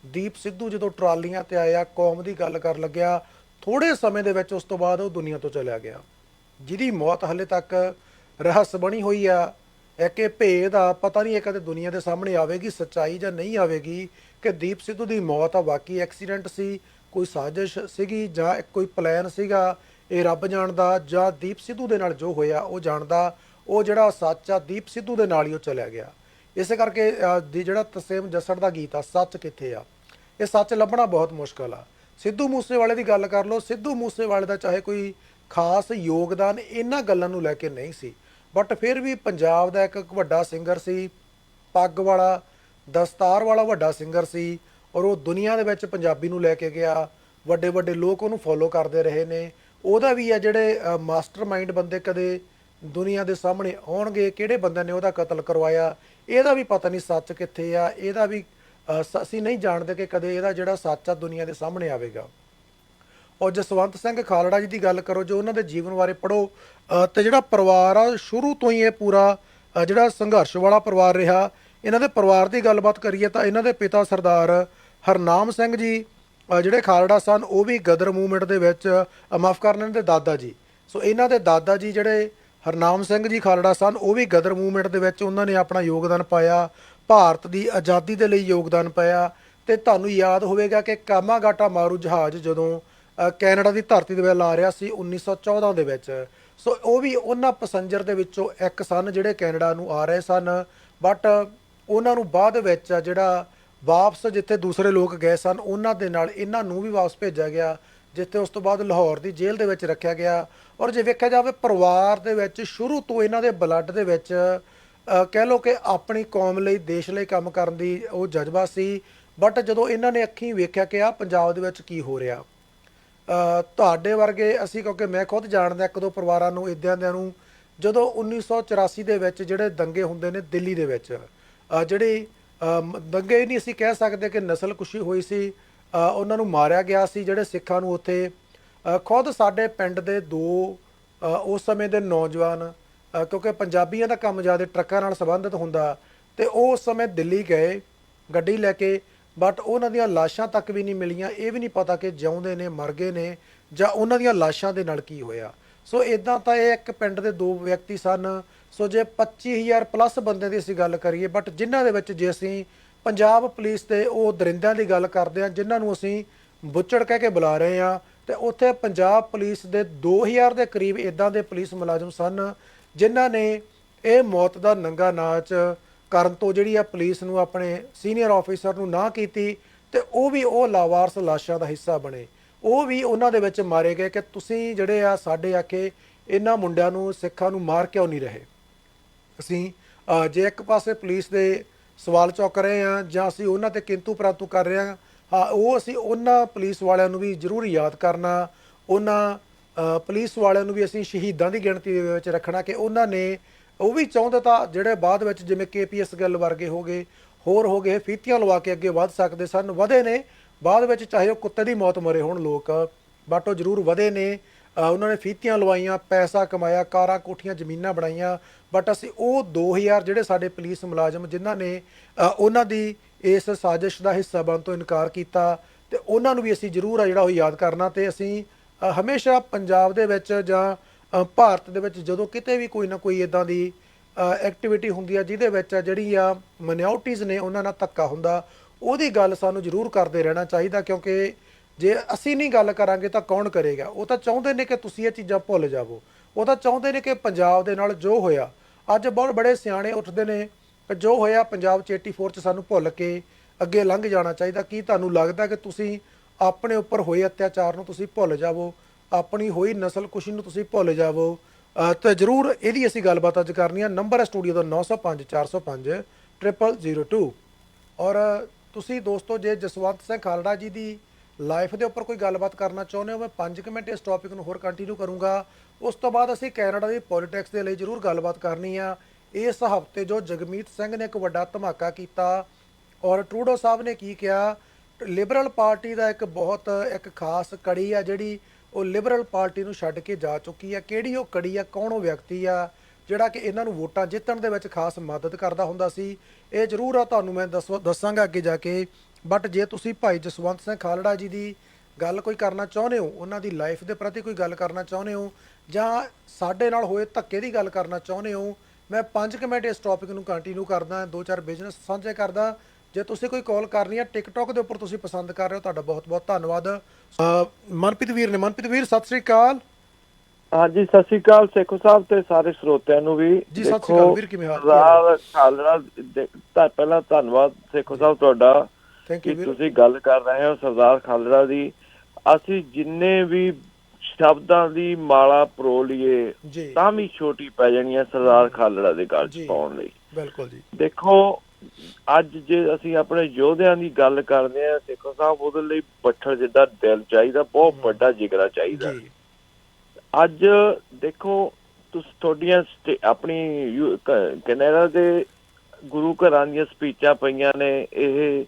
ਦੀਪ ਸਿੱਧੂ ਜਦੋਂ ਟਰਾਲੀਆਂ ਤੇ ਆਇਆ, ਕੌਮ ਦੀ ਗੱਲ ਕਰਨ ਲੱਗਿਆ ਥੋੜੇ ਸਮੇਂ ਦੇ ਵਿੱਚ ਉਸ ਤੋਂ ਬਾਅਦ ਉਹ ਦੁਨੀਆ ਤੋਂ ਚਲਿਆ ਗਿਆ। ਜਿਹਦੀ ਮੌਤ ਹਲੇ ਤੱਕ ਰਹੱਸ ਬਣੀ ਹੋਈ ਆ। ਇੱਕ ਇਹ ਭੇਦ ਆ, ਪਤਾ ਨਹੀਂ ਇਹ ਕਦੇ ਦੁਨੀਆ ਦੇ ਸਾਹਮਣੇ ਆਵੇਗੀ, ਸੱਚਾਈ ਜਾਂ ਨਹੀਂ ਆਵੇਗੀ, ਕਿ ਦੀਪ ਸਿੱਧੂ ਦੀ ਮੌਤ ਆ। ਵਾਕਈ ਐਕਸੀਡੈਂਟ ਸੀ ਕੋਈ ਸਾਜ਼ਿਸ਼ ਸੀਗੀ ਜਾਂ ਕੋਈ ਪਲਾਨ ਸੀਗਾ ਇਹ ਰੱਬ ਜਾਣਦਾ ਜਾਂ ਦੀਪ ਸਿੱਧੂ ਦੇ ਨਾਲ ਜੋ ਹੋਇਆ ਉਹ ਜਾਣਦਾ, ਉਹ ਜਿਹੜਾ ਸੱਚ ਆ, ਦੀਪ ਸਿੱਧੂ ਦੇ ਨਾਲ ਹੀ ਉਹ ਚਲਿਆ ਗਿਆ। ਇਸੇ ਕਰਕੇ ਦੀ ਜਿਹੜਾ ਤਸੇਮ ਜੱਸੜ ਦਾ ਗੀਤ ਆ, ਸੱਚ ਕਿੱਥੇ ਆ? ਇਹ ਸੱਚ ਲੱਭਣਾ ਬਹੁਤ ਮੁਸ਼ਕਲ ਆ। ਸਿੱਧੂ ਮੂਸੇਵਾਲੇ ਦੀ ਗੱਲ ਕਰ ਲਓ, ਸਿੱਧੂ ਮੂਸੇਵਾਲੇ ਦਾ ਚਾਹੇ ਕੋਈ ਖਾਸ ਯੋਗਦਾਨ ਇਹਨਾਂ ਗੱਲਾਂ ਨੂੰ ਲੈ ਕੇ ਨਹੀਂ ਸੀ, ਬਟ ਫਿਰ ਵੀ ਪੰਜਾਬ ਦਾ ਇੱਕ ਵੱਡਾ ਸਿੰਗਰ ਸੀ, ਪੱਗ ਵਾਲਾ, ਦਸਤਾਰ ਵਾਲਾ ਵੱਡਾ ਸਿੰਗਰ ਸੀ ਔਰ ਉਹ ਦੁਨੀਆ ਦੇ ਵਿੱਚ ਪੰਜਾਬੀ ਨੂੰ ਲੈ ਕੇ ਗਿਆ, ਵੱਡੇ ਵੱਡੇ ਲੋਕ ਉਹਨੂੰ ਫੋਲੋ ਕਰਦੇ ਰਹੇ ਨੇ। ਉਹਦਾ ਵੀ ਆ ਜਿਹੜੇ ਮਾਸਟਰਮਾਈਂਡ ਬੰਦੇ ਕਦੇ ਦੁਨੀਆ ਦੇ ਸਾਹਮਣੇ ਆਉਣਗੇ, ਕਿਹੜੇ ਬੰਦੇ ਨੇ ਉਹਦਾ ਕਤਲ ਕਰਵਾਇਆ, ਇਹਦਾ ਵੀ ਪਤਾ ਨਹੀਂ ਸੱਚ ਕਿੱਥੇ ਆ, ਇਹਦਾ ਵੀ ਅਸੀਂ ਨਹੀਂ ਜਾਣਦੇ ਕਿ ਕਦੇ ਇਹਦਾ ਜਿਹੜਾ ਸੱਚ ਆ ਦੁਨੀਆ ਦੇ ਸਾਹਮਣੇ ਆਵੇਗਾ। ਔਰ ਜਸਵੰਤ ਸਿੰਘ ਖਾਲੜਾ ਜੀ ਦੀ ਗੱਲ ਕਰੋ, ਜੋ ਉਹਨਾਂ ਦੇ ਜੀਵਨ ਬਾਰੇ ਪੜੋ ਤੇ ਜਿਹੜਾ ਪਰਿਵਾਰ ਆ, ਸ਼ੁਰੂ ਤੋਂ ਹੀ ਇਹ ਪੂਰਾ ਜਿਹੜਾ ਸੰਘਰਸ਼ ਵਾਲਾ ਪਰਿਵਾਰ ਰਿਹਾ, ਇਹਨਾਂ ਦੇ ਪਰਿਵਾਰ ਦੀ ਗੱਲਬਾਤ ਕਰੀਏ ਤਾਂ ਇਹਨਾਂ ਦੇ ਪਿਤਾ ਸਰਦਾਰ ਹਰਨਾਮ ਸਿੰਘ ਜੀ ਜਿਹੜੇ ਖਾਲੜਾ ਸਨ, ਉਹ ਵੀ ਗਦਰ ਮੂਵਮੈਂਟ ਦੇ ਵਿੱਚ ਮਾਫ ਕਰਨਾ ਇਹਨਾਂ ਦੇ ਦਾਦਾ ਜੀ। ਸੋ ਇਹਨਾਂ ਦੇ ਦਾਦਾ ਜੀ ਜਿਹੜੇ ਹਰਨਾਮ ਸਿੰਘ ਜੀ ਖਾਲੜਾ ਸਨ, ਉਹ ਵੀ ਗਦਰ ਮੂਵਮੈਂਟ ਦੇ ਵਿੱਚ ਉਹਨਾਂ ਨੇ ਆਪਣਾ ਯੋਗਦਾਨ ਪਾਇਆ, ਭਾਰਤ ਦੀ ਆਜ਼ਾਦੀ ਦੇ ਲਈ ਯੋਗਦਾਨ ਪਾਇਆ। ਤੇ ਤੁਹਾਨੂੰ ਯਾਦ ਹੋਵੇਗਾ ਕਿ ਕਾਮਾਗਾਟਾ ਮਾਰੂ ਜਹਾਜ਼ ਜਦੋਂ ਕੈਨੇਡਾ ਦੀ ਧਰਤੀ ਦੇ ਵਿੱਚ ਆ ਰਿਹਾ ਸੀ 1914 ਦੇ ਵਿੱਚ। ਸੋ ਉਹ ਵੀ ਉਹਨਾਂ ਪੈਸੰਜਰ ਦੇ ਵਿੱਚੋਂ ਇੱਕ ਸਨ ਜਿਹੜੇ ਕੈਨੇਡਾ ਨੂੰ ਆ ਰਹੇ ਸਨ। ਬਟ ਉਹਨਾਂ ਨੂੰ ਬਾਅਦ ਵਿੱਚ ਜਿਹੜਾ ਵਾਪਸ ਜਿੱਥੇ ਦੂਸਰੇ ਲੋਕ ਗਏ ਸਨ, ਉਹਨਾਂ ਦੇ ਨਾਲ ਇਹਨਾਂ ਨੂੰ ਵੀ ਵਾਪਸ ਭੇਜਿਆ ਗਿਆ, ਜਿੱਥੇ ਉਸ ਤੋਂ ਬਾਅਦ ਲਾਹੌਰ ਦੀ ਜੇਲ੍ਹ ਦੇ ਵਿੱਚ ਰੱਖਿਆ ਗਿਆ। ਔਰ ਜੇ ਵੇਖਿਆ ਜਾਵੇ, ਪਰਿਵਾਰ ਦੇ ਵਿੱਚ ਸ਼ੁਰੂ ਤੋਂ ਇਹਨਾਂ ਦੇ ਬਲੱਡ ਦੇ ਵਿੱਚ ਕਹਿ ਲਓ ਕਿ ਆਪਣੀ ਕੌਮ ਲਈ, ਦੇਸ਼ ਲਈ ਕੰਮ ਕਰਨ ਦੀ ਉਹ ਜਜ਼ਬਾ ਸੀ। ਬਟ ਜਦੋਂ ਇਹਨਾਂ ਨੇ ਅੱਖੀਂ ਵੇਖਿਆ ਕਿ ਆ ਪੰਜਾਬ ਦੇ ਵਿੱਚ ਕੀ ਹੋ ਰਿਹਾ ਤੁਹਾਡੇ ਵਰਗੇ ਅਸੀਂ ਕਿਉਂਕਿ ਮੈਂ ਖੁਦ ਜਾਣਦਾ, ਇੱਕ ਦੋ ਪਰਿਵਾਰਾਂ ਨੂੰ ਇਦਾਂ ਦਿਆਂ ਨੂੰ, ਜਦੋਂ 1984 ਦੇ ਵਿੱਚ ਜਿਹੜੇ ਦੰਗੇ ਹੁੰਦੇ ਨੇ ਦਿੱਲੀ ਦੇ ਵਿੱਚ ਜਿਹੜੀ ਅ, ਮ- ਨਹੀਂ ਅਸੀਂ ਕਹਿ ਸਕਦੇ ਕਿ ਨਸਲ ਕੁਸ਼ੀ ਹੋਈ ਸੀ। ਉਹਨਾਂ ਨੂੰ ਮਾਰਿਆ ਗਿਆ ਸੀ। ਜਿਹੜੇ ਸਿੱਖਾਂ ਨੂੰ ਉੱਥੇ ਖੁਦ ਸਾਡੇ ਪਿੰਡ ਦੇ ਦੋ ਉਸ ਸਮੇਂ ਦੇ ਨੌਜਵਾਨ ਕਿਉਂਕਿ ਪੰਜਾਬੀਆਂ ਦਾ ਕੰਮ ਜ਼ਿਆਦਾ ਟਰੱਕਾਂ ਨਾਲ ਸੰਬੰਧਿਤ ਹੁੰਦਾ ਤੇ ਉਹ ਉਸ ਸਮੇਂ ਦਿੱਲੀ ਗਏ ਗੱਡੀ ਲੈ ਕੇ ਬਟ ਉਹਨਾਂ ਦੀਆਂ ਲਾਸ਼ਾਂ ਤੱਕ ਵੀ ਨਹੀਂ ਮਿਲੀਆਂ। ਇਹ ਵੀ ਨਹੀਂ ਪਤਾ ਕਿ ਜਿਉਂਦੇ ਨੇ ਮਰ ਗਏ ਨੇ ਜਾਂ ਉਹਨਾਂ ਦੀਆਂ ਲਾਸ਼ਾਂ ਦੇ ਨਾਲ ਕੀ ਹੋਇਆ। ਸੋ ਇਦਾਂ ਤਾਂ ਇਹ ਇੱਕ ਪਿੰਡ ਦੇ ਦੋ ਵਿਅਕਤੀ ਸਨ। ਸੋ ਜੇ 25000 ਪਲੱਸ ਬੰਦੇ ਦੀ ਅਸੀਂ ਗੱਲ ਕਰੀਏ ਬਟ ਜਿਨ੍ਹਾਂ ਦੇ ਵਿੱਚ ਜੇ ਅਸੀਂ ਪੰਜਾਬ ਪੁਲਿਸ ਦੇ ਉਹ ਦਰਿੰਦਿਆਂ ਦੀ ਗੱਲ ਕਰਦੇ ਹਾਂ, ਜਿਨ੍ਹਾਂ ਨੂੰ ਅਸੀਂ ਬੁੱਚੜ ਕਹਿ ਕੇ ਬੁਲਾ ਰਹੇ ਹਾਂ, ਤੇ ਉੱਥੇ ਪੰਜਾਬ ਪੁਲਿਸ ਦੇ 2000 ਦੇ ਕਰੀਬ ਇਦਾਂ ਦੇ ਪੁਲਿਸ ਮੁਲਾਜ਼ਮ ਸਨ, ਜਿਨ੍ਹਾਂ ਨੇ ਇਹ ਮੌਤ ਦਾ ਨੰਗਾ ਨਾਚ ਕਰਨ ਤੋਂ ਜਿਹੜੀ ਆ ਪੁਲਿਸ ਨੂੰ ਆਪਣੇ ਸੀਨੀਅਰ ਆਫੀਸਰ ਨੂੰ ਨਾ ਕੀਤੀ, ਤੇ ਉਹ ਵੀ ਉਹ ਲਾਵਾਰਸ ਲਾਸ਼ਾਂ ਦਾ ਹਿੱਸਾ ਬਣੇ। ਉਹ ਵੀ ਉਹਨਾਂ ਦੇ ਵਿੱਚ ਮਾਰੇ ਗਏ ਕਿ ਤੁਸੀਂ ਜਿਹੜੇ ਆ ਸਾਡੇ ਆਕੇ ਇਹਨਾਂ ਮੁੰਡਿਆਂ ਨੂੰ ਸਿੱਖਾਂ ਨੂੰ ਮਾਰ ਕਿਉਂ ਨਹੀਂ ਰਹੇ? ਅਸੀਂ ਜੇ ਇੱਕ ਪਾਸੇ ਪੁਲਿਸ ਦੇ ਸਵਾਲ ਚੁੱਕ ਰਹੇ ਹਾਂ ਜਾਂ ਅਸੀਂ ਉਹਨਾਂ ਤੇ ਕਿੰਤੂ ਪ੍ਰੰਤੂ ਕਰ ਰਹੇ ਹਾਂ ਹਾਂ ਉਹ ਅਸੀਂ ਉਹਨਾਂ ਪੁਲਿਸ ਵਾਲਿਆਂ ਨੂੰ ਵੀ ਜ਼ਰੂਰ ਯਾਦ ਕਰਨਾ ਉਹਨਾਂ ਅ, ਪੁਲਿਸ ਵਾਲਿਆਂ ਨੂੰ ਵੀ ਅਸੀਂ ਸ਼ਹੀਦਾਂ ਦੀ ਗਿਣਤੀ ਦੇ ਵਿੱਚ ਰੱਖਣਾ ਕਿ ਉਹਨਾਂ ਨੇ ਉਹ ਵੀ ਚਾਹੁੰਦੇ ਤਾਂ ਜਿਹੜੇ ਬਾਅਦ ਵਿੱਚ ਜਿਵੇਂ ਕੇਪੀਐਸ ਗੱਲ ਵਰਗੇ ਹੋ ਗਏ ਹੋਰ ਹੋ ਗਏ ਫੀਤੀਆਂ ਲਵਾ ਕੇ ਅੱਗੇ ਵੱਧ ਸਕਦੇ ਸਨ ਵਧੇ ਨੇ ਬਾਅਦ ਵਿੱਚ ਚਾਹੇ ਉਹ ਕੁੱਤੇ ਦੀ ਮੌਤ ਮਰੇ ਹੋਣ ਲੋਕ, ਬਟ ਉਹ ਜ਼ਰੂਰ ਵਧੇ ਨੇ। ਉਹਨਾਂ ਨੇ ਫੀਤੀਆਂ ਲਵਾਈਆਂ, ਪੈਸਾ ਕਮਾਇਆ, ਕਾਰਾਂ, ਕੋਠੀਆਂ, ਜ਼ਮੀਨਾਂ ਬਣਾਈਆਂ। ਬਟ ਅਸੀਂ ਉਹ 2000 ਜਿਹੜੇ ਸਾਡੇ ਪੁਲਿਸ ਮੁਲਾਜ਼ਮ ਜਿਨ੍ਹਾਂ ਨੇ ਉਹਨਾਂ ਦੀ ਇਸ ਸਾਜ਼ਿਸ਼ ਦਾ ਹਿੱਸਾ ਬਣਨ ਤੋਂ ਇਨਕਾਰ ਕੀਤਾ, ਤੇ ਉਹਨਾਂ ਨੂੰ ਵੀ ਅਸੀਂ ਜ਼ਰੂਰ ਆ ਜਿਹੜਾ ਉਹ ਯਾਦ ਕਰਨਾ ਤੇ ਅਸੀਂ ਹਮੇਸ਼ਾ ਪੰਜਾਬ ਦੇ ਵਿੱਚ ਜਾਂ ਭਾਰਤ ਦੇ ਵਿੱਚ ਜਦੋਂ ਕਿਤੇ ਵੀ ਕੋਈ ਨਾ ਕੋਈ ਇਦਾਂ ਦੀ ਐਕਟੀਵਿਟੀ ਹੁੰਦੀ ਆ ਜਿਹਦੇ ਵਿੱਚ ਜਿਹੜੀ ਆ ਮਿਨੋਰਟੀਜ਼ ਨੇ ਉਹਨਾਂ ਨਾਲ ਧੱਕਾ ਹੁੰਦਾ ਉਹਦੀ ਗੱਲ ਸਾਨੂੰ ਜ਼ਰੂਰ ਕਰਦੇ ਰਹਿਣਾ ਚਾਹੀਦਾ ਕਿਉਂਕਿ ਜੇ ਅਸੀਂ ਨਹੀਂ ਗੱਲ ਕਰਾਂਗੇ ਤਾਂ ਕੌਣ ਕਰੇਗਾ? ਉਹ ਤਾਂ ਚਾਹੁੰਦੇ ਨੇ ਕਿ ਤੁਸੀਂ ਇਹ ਚੀਜ਼ਾਂ ਭੁੱਲ ਜਾਵੋ। ਉਹ ਤਾਂ ਚਾਹੁੰਦੇ ਨੇ ਕਿ ਪੰਜਾਬ ਦੇ ਨਾਲ ਜੋ ਹੋਇਆ, ਅੱਜ ਬਹੁਤ ਬੜੇ ਸਿਆਣੇ ਉੱਠਦੇ ਨੇ ਕਿ ਜੋ ਹੋਇਆ ਪੰਜਾਬ 'ਚ 84 'ਚ ਸਾਨੂੰ ਭੁੱਲ ਕੇ ਅੱਗੇ ਲੰਘ ਜਾਣਾ ਚਾਹੀਦਾ। ਕੀ ਤੁਹਾਨੂੰ ਲੱਗਦਾ ਕਿ ਤੁਸੀਂ ਆਪਣੇ ਉੱਪਰ ਹੋਏ ਅਤਿਆਚਾਰ ਨੂੰ ਤੁਸੀਂ ਭੁੱਲ ਜਾਵੋ? ਆਪਣੀ ਹੋਈ ਨਸਲ ਕੁਸ਼ੀ ਨੂੰ ਤੁਸੀਂ ਭੁੱਲ ਜਾਵੋ? ਅਹ ਤਾਂ ਜਰੂਰ ਇਹਦੀ ਅਸੀਂ ਗੱਲਬਾਤ ਅੱਜ ਕਰਨੀ ਆ। ਨੰਬਰ ਹੈ ਸਟੂਡੀਓ ਦਾ 905405 0002 ਔਰ ਤੁਸੀਂ ਦੋਸਤੋ, ਜੇ ਜਸਵੰਤ ਸਿੰਘ ਖਾਲੜਾ ਜੀ ਦੀ ਲਾਈਫ ਦੇ ਉੱਪਰ ਕੋਈ ਗੱਲਬਾਤ ਕਰਨਾ ਚਾਹੁੰਦੇ ਹੋ, ਮੈਂ 5 ਮਿੰਟ ਇਸ ਟੌਪਿਕ ਨੂੰ ਹੋਰ ਕੰਟੀਨਿਊ ਕਰੂੰਗਾ। ਉਸ ਤੋਂ ਬਾਅਦ ਅਸੀਂ ਕੈਨੇਡਾ ਦੀ ਪੋਲਿਟਿਕਸ ਦੇ ਲਈ ਜ਼ਰੂਰ ਗੱਲਬਾਤ ਕਰਨੀ ਆ। ਇਸ ਹਫ਼ਤੇ ਜੋ ਜਗਮੀਤ ਸਿੰਘ ਨੇ ਇੱਕ ਵੱਡਾ ਧਮਾਕਾ ਕੀਤਾ ਔਰ ਟਰੂਡੋ ਸਾਹਿਬ ਨੇ ਕੀ ਕਿਹਾ? ਲਿਬਰਲ ਪਾਰਟੀ ਦਾ ਇੱਕ ਬਹੁਤ ਇੱਕ ਖਾਸ ਕੜੀ ਆ ਜਿਹੜੀ ਉਹ ਲਿਬਰਲ ਪਾਰਟੀ ਨੂੰ ਛੱਡ ਕੇ ਜਾ ਚੁੱਕੀ ਆ। ਕਿਹੜੀ ਉਹ ਕੜੀ ਆ? ਕੌਣ ਉਹ ਵਿਅਕਤੀ ਆ? ਜਿਹੜਾ ਕਿ ਇਹਨਾਂ ਨੂੰ ਵੋਟਾਂ ਜਿੱਤਣ ਦੇ ਵਿੱਚ ਖਾਸ ਮਦਦ ਕਰਦਾ ਹੁੰਦਾ ਸੀ। ਇਹ ਜ਼ਰੂਰ ਆ, ਤੁਹਾਨੂੰ ਮੈਂ ਦੱਸ- ਦੱਸਾਂਗਾ ਅੱਗੇ ਜਾ ਕੇ। ਬਟ ਜੇ ਤੁਸੀਂ ਭਾਈ ਜਸਵੰਤ ਸਿੰਘ ਖਾਲੜਾ ਜੀ ਦੀ ਗੱਲ ਕੋਈ ਕਰਨਾ ਚਾਹੁੰਦੇ ਹੋ, ਉਹਨਾਂ ਦੀ ਲਾਈਫ ਦੇ ਪ੍ਰਤੀ ਕੋਈ ਗੱਲ ਕਰਨਾ ਚਾਹੁੰਦੇ ਹੋ, ਜਾਂ ਸਾਡੇ ਨਾਲ ਹੋਏ ਧੱਕੇ ਦੀ ਗੱਲ ਕਰਨਾ ਚਾਹੁੰਦੇ ਹੋ, ਮੈਂ 5 ਮਿੰਟ ਇਸ ਟੌਪਿਕ ਨੂੰ ਕੰਟੀਨਿਊ ਕਰਦਾ, ਦੋ ਚਾਰ ਬਿਜ਼ਨਸ ਸਾਂਝੇ ਕਰਦਾ। ਜੇ ਤੁਸੀਂ ਕੋਈ ਕਾਲ ਕਰਨੀ ਹੈ ਟਿਕਟੌਕ ਦੇ ਉੱਪਰ ਤੁਸੀਂ ਪਸੰਦ ਕਰ ਰਹੇ ਹੋ, ਤੁਹਾਡਾ ਬਹੁਤ ਬਹੁਤ ਧੰਨਵਾਦ ਮਨਪ੍ਰੀਤ ਵੀਰ ਨੇ, ਮਨਪ੍ਰੀਤ ਵੀਰ, ਸਤਿ ਸ੍ਰੀ ਅਕਾਲ। ਹਾਂਜੀ ਸਤਿ ਸ਼੍ਰੀ ਅਕਾਲ ਸੇਖੋ ਸਾਹਿਬ ਤੇ ਸਾਰੇ ਸਰੋਤਿਆਂ ਨੂੰ ਵੀ। ਜੀ, ਸਤਿ ਸ਼੍ਰੀ ਅਕਾਲ ਵੀਰ, ਕਿਵੇਂ ਹਾਲ- ਸਰਦਾਰ ਖਾਲੜਾ ਤਾਂ ਪਹਿਲਾਂ ਧੰਨਵਾਦ ਸੇਖੋ ਸਾਹਿਬ ਤੁਹਾਡਾ ਥੈਂਕ ਯੂ ਤੁਸੀਂ ਗੱਲ ਕਰ ਰਹੇ ਹੋ ਸਰਦਾਰ ਖਾਲੜਾ ਦੀ। ਅਸੀਂ ਜਿੰਨੇ ਵੀ ਸ਼ਬਦਾਂ ਦੀ ਮਾਲਾ ਪਰੋ ਲਈਏ ਤਾਂ ਵੀ ਛੋਟੀ ਪੈ ਜਾਣੀ ਹੈ ਸਰਦਾਰ ਖਾਲੜਾ ਦੇ ਗੱਲ ਪਾਉਣ ਲਈ। ਬਿਲਕੁਲ ਜੀ। ਦੇਖੋ ਅੱਜ ਜੇ ਅਸੀਂ ਆਪਣੇ ਯੋਧਿਆਂ ਦੀ ਗੱਲ ਕਰਦੇ ਆ ਸੇਖੋ ਸਾਹਿਬ ਉਹਦੇ ਲਈ ਬੱਠਲ ਜਿੱਦਾਂ ਦਿਲ ਚਾਹੀਦਾ ਬਹੁਤ ਵੱਡਾ ਜਿਗਰਾ ਚਾਹੀਦਾ। ਜੀ। ਅੱਜ ਦੇਖੋ ਤੁਸੀਂ ਤੁਹਾਡੀਆਂ ਆਪਣੀ ਕੈਨੇਡਾ ਦੇ ਗੁਰੂ ਘਰਾਂ ਦੀਆਂ ਸਪੀਚਾਂ ਪਈਆਂ ਨੇ ਇਹ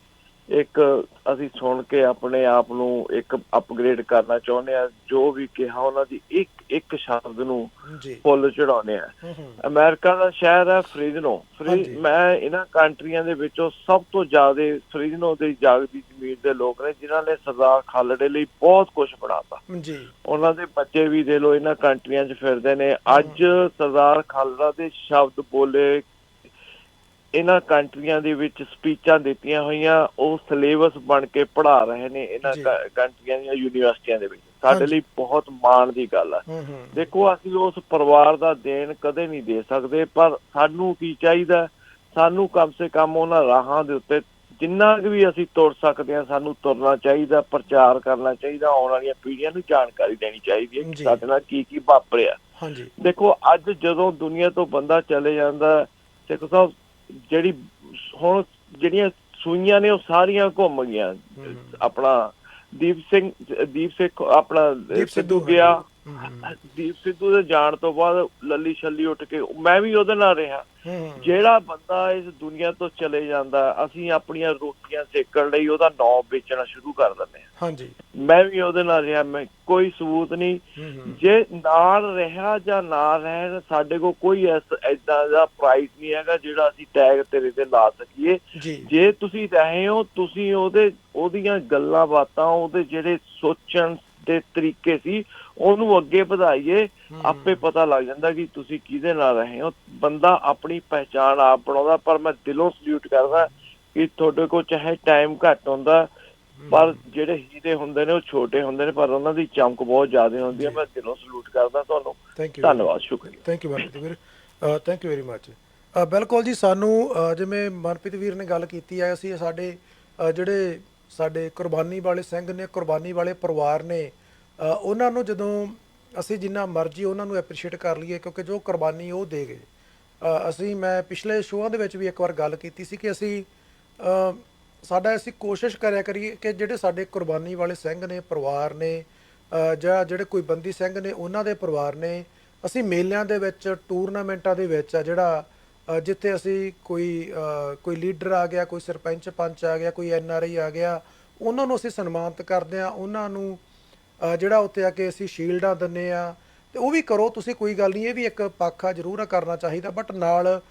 ਇੱਕ ਅਸੀਂ ਸੁਣ ਕੇ ਆਪਣੇ ਆਪ ਨੂੰ ਇੱਕ ਅਪਗ੍ਰੇਡ ਕਰਨਾ ਚਾਹੁੰਦੇ ਆ ਜੋ ਵੀ ਕਿਹਾ ਉਹਨਾਂ ਦੀ ਇੱਕ ਇੱਕ ਸ਼ਬਦ ਨੂੰ ਫੁੱਲ ਚੜਾਉਂਦੇ ਆ ਅਮਰੀਕਾ ਦਾ ਸ਼ਹਿਰ ਹੈ ਫਰੀਜ਼ਨੋ। ਮੈਂ ਇਹਨਾਂ ਕੰਟਰੀਆਂ ਦੇ ਵਿੱਚੋਂ ਸਭ ਤੋਂ ਜ਼ਿਆਦਾ ਫਰੀਜ਼ਨੋ ਦੇ ਜਾਗਦੀ ਜ਼ਮੀਰ ਦੇ ਲੋਕ ਨੇ ਜਿਨ੍ਹਾਂ ਨੇ ਸਰਦਾਰ ਖਾਲੜੇ ਲਈ ਬਹੁਤ ਕੁਝ ਬਣਾਤਾ। ਜੀ। ਉਹਨਾਂ ਦੇ ਬੱਚੇ ਵੀ ਦੇ ਲੋ ਇਹਨਾਂ ਕੰਟਰੀਆਂ 'ਚ ਫਿਰਦੇ ਨੇ। ਅੱਜ ਸਰਦਾਰ ਖਾਲੜਾ ਦੇ ਸ਼ਬਦ ਬੋਲੇ ਇਹਨਾਂ ਕੰਟਰੀਆਂ ਦੇ ਵਿੱਚ ਸਪੀਚਾਂ ਦਿੱਤੀਆਂ ਹੋਈਆਂ ਉਹ ਸਿਲੇਬਸ ਬਣ ਕੇ ਪੜ੍ਹਾ ਰਹੇ ਨੇ ਇਹਨਾਂ ਕੰਟਰੀਆਂ ਦੀਆਂ ਯੂਨੀਵਰਸਿਟੀਆਂ ਦੇ ਵਿੱਚ। ਸਾਡੇ। ਲਈ ਬਹੁਤ ਮਾਣ ਦੀ ਗੱਲ ਹੂੰ ਦੇਖੋ ਅਸੀਂ ਉਸ ਪਰਿਵਾਰ ਦਾ ਦੇਣ ਕਦੇ ਨਹੀਂ ਦੇ ਸਕਦੇ ਪਰ ਸਾਨੂੰ ਕੀ ਚਾਹੀਦਾ? ਸਾਨੂੰ ਕਮ ਸੇ ਕਮ ਉਹਨਾਂ ਰਾਹਾਂ ਦੇ ਉੱਤੇ ਜਿੰਨਾ ਕੁ ਵੀ ਅਸੀਂ ਤੁਰ ਸਕਦੇ ਹਾਂ ਸਾਨੂੰ ਤੁਰਨਾ ਚਾਹੀਦਾ ਪ੍ਰਚਾਰ ਕਰਨਾ ਚਾਹੀਦਾ ਆਉਣ ਵਾਲੀਆਂ ਪੀੜ੍ਹੀਆਂ ਨੂੰ ਜਾਣਕਾਰੀ ਦੇਣੀ ਚਾਹੀਦੀ ਹੈ ਕਿ। ਸਾਡੇ ਨਾਲ ਕੀ ਕੀ ਵਾਪਰਿਆ। ਹਾਂਜੀ। ਦੇਖੋ ਅੱਜ ਜਦੋਂ ਦੁਨੀਆ ਤੋਂ ਬੰਦਾ ਚਲੇ ਜਾਂਦਾ ਦੇਖੋ ਸਾਹਿਬ ਜਿਹੜੀ ਹੁਣ ਜਿਹੜੀਆਂ ਸੂਈਆਂ ਨੇ ਉਹ ਸਾਰੀਆਂ ਘੁੰਮ ਗਈਆਂ। ਆਪਣਾ ਦੀਪ ਸਿੰਘ ਦੀਪ ਸਿੰਘ ਆਪਣਾ ਸਿੱਧੂ ਗਿਆ। ਦੀਪ ਸਿੱਧੂ ਦੇ ਜਾਣ ਤੋਂ ਬਾਅਦ ਲੱਲੀ ਛੱਲੀ ਉੱਠ ਕੇ ਮੈਂ ਵੀ ਉਹਦੇ ਨਾਲ ਰਿਹਾ। ਜਿਹੜਾ ਬੰਦਾ ਇਸ ਦੁਨੀਆ ਤੋਂ ਚਲੇ ਜਾਂਦਾ ਅਸੀਂ ਆਪਣੀਆਂ ਰੋਟੀਆਂ ਸੇਕਣ ਲਈ ਉਹਦਾ ਨਾਂ ਵੇਚਣਾ ਸ਼ੁਰੂ ਕਰ ਦਿੰਦੇ ਹਾਂ। ਹਾਂਜੀ। ਮੈਂ ਵੀ ਉਹਦੇ ਨਾਲ ਰਿਹਾ ਮੈਂ ਕੋਈ ਸਬੂਤ ਨਹੀਂ। ਜੇ ਨਾਲ ਰਿਹਾ ਜਾਂ ਨਾ ਰਹਿਣ ਸਾਡੇ ਕੋਲ ਕੋਈ ਐਦਾਂ ਦਾ ਪ੍ਰਾਈਸ ਨਹੀਂ ਹੈਗਾ ਜਿਹੜਾ ਅਸੀਂ ਟੈਗ ਤੇਰੇ ਤੇ ਲਾ ਸਕੀਏ। ਜੇ ਤੁਸੀਂ ਰਹੇ ਹੋ ਤੁਸੀਂ ਉਹਦੇ ਉਹਦੀਆਂ ਗੱਲਾਂ ਬਾਤਾਂ ਉਹਦੇ ਜਿਹੜੇ ਸੋਚਣ ਦੇ ਤਰੀਕੇ ਸੀ ਉਹਨੂੰ ਅੱਗੇ ਵਧਾਈਏ। ਆਪੇ ਪਤਾ ਲੱਗ ਜਾਂਦਾ ਕਿ ਤੁਸੀਂ ਕਿਹਦੇ ਨਾਲ ਰਹੇ ਹੋ। ਬੰਦਾ ਆਪਣੀ ਪਹਿਚਾਣ ਆਪ ਬਣਾਉਂਦਾ ਪਰ ਮੈਂ ਦਿਲੋਂ ਸਲੂਟ ਕਰਦਾ ਕਿ ਤੁਹਾਡੇ ਕੋਲ ਚਾਹੇ ਟਾਈਮ ਘੱਟ ਹੁੰਦਾ ਪਰ ਜਿਹੜੇ ਹੀਰੇ ਹੁੰਦੇ ਨੇ ਉਹ ਛੋਟੇ ਹੁੰਦੇ ਨੇ ਪਰ ਉਹਨਾਂ ਦੀ ਚਮਕ ਬਹੁਤ ਜ਼ਿਆਦਾ ਹੁੰਦੀ ਹੈ। ਮੈਂ ਦਿਲੋਂ ਸਲੂਟ ਕਰਦਾ ਤੁਹਾਨੂੰ। ਧੰਨਵਾਦ ਸ਼ੁਕਰੀਆ। ਥੈਂਕ ਯੂ ਮਨਪ੍ਰੀਤ ਵੀਰ। ਥੈਂਕ ਯੂ ਵੈਰੀ ਮੱਚ ਬਿਲਕੁਲ ਜੀ ਸਾਨੂੰ ਜਿਵੇਂ ਮਨਪ੍ਰੀਤ ਵੀਰ ਨੇ ਗੱਲ ਕੀਤੀ ਹੈ ਅਸੀਂ ਸਾਡੇ ਜਿਹੜੇ ਸਾਡੇ ਕੁਰਬਾਨੀ ਵਾਲੇ ਸਿੰਘ ਨੇ ਕੁਰਬਾਨੀ ਵਾਲੇ ਪਰਿਵਾਰ ਨੇ ਉਹਨਾਂ ਨੂੰ ਜਦੋਂ ਅਸੀਂ ਜਿੰਨਾ ਮਰਜ਼ੀ ਉਹਨਾਂ ਨੂੰ ਐਪਰੀਸ਼ੀਏਟ ਕਰ ਲਈਏ, ਕਿਉਂਕਿ ਜੋ ਕੁਰਬਾਨੀ ਉਹ ਦੇ ਗਏ ਅਸੀਂ ਮੈਂ ਪਿਛਲੇ ਸ਼ੋਆਂ ਦੇ ਵਿੱਚ ਵੀ ਇੱਕ ਵਾਰ ਗੱਲ ਕੀਤੀ ਸੀ ਕਿ ਅਸੀਂ ਸਾਡਾ ਅਸੀਂ ਕੋਸ਼ਿਸ਼ ਕਰਿਆ ਕਰੀਏ ਕਿ ਜਿਹੜੇ ਸਾਡੇ ਕੁਰਬਾਨੀ ਵਾਲੇ ਸਿੰਘ ਨੇ, ਪਰਿਵਾਰ ਨੇ ਜਾਂ ਜਿਹੜੇ ਕੋਈ ਬੰਦੀ ਸਿੰਘ ਨੇ, ਉਹਨਾਂ ਦੇ ਪਰਿਵਾਰ ਨੇ, ਅਸੀਂ ਮੇਲਿਆਂ ਦੇ ਵਿੱਚ ਟੂਰਨਾਮੈਂਟਾਂ ਦੇ ਵਿੱਚ ਆ, ਜਿਹੜਾ ਜਿੱਥੇ ਅਸੀਂ ਕੋਈ ਕੋਈ ਲੀਡਰ ਆ ਗਿਆ, ਕੋਈ ਸਰਪੰਚ ਪੰਚ ਆ ਗਿਆ, ਕੋਈ ਐਨ ਆਰ ਆਈ ਆ ਗਿਆ, ਉਹਨਾਂ ਨੂੰ ਅਸੀਂ ਸਨਮਾਨਿਤ ਕਰਦੇ ਆ, ਉਹਨਾਂ ਨੂੰ ਜਿਹੜਾ ਉੱਤੇ ਆ ਕੇ ਅਸੀਂ ਸ਼ੀਲਡਾਂ ਦਿੰਨੇ ਆ। ਤੇ ਉਹ ਵੀ ਕਰੋ, ਤੁਸੀਂ ਕੋਈ ਗੱਲ ਨਹੀਂ, ਇਹ ਵੀ ਇੱਕ ਪੱਖ ਆ ਜ਼ਰੂਰ ਕਰਨਾ ਚਾਹੀਦਾ। ਬਟ ਨਾਲ,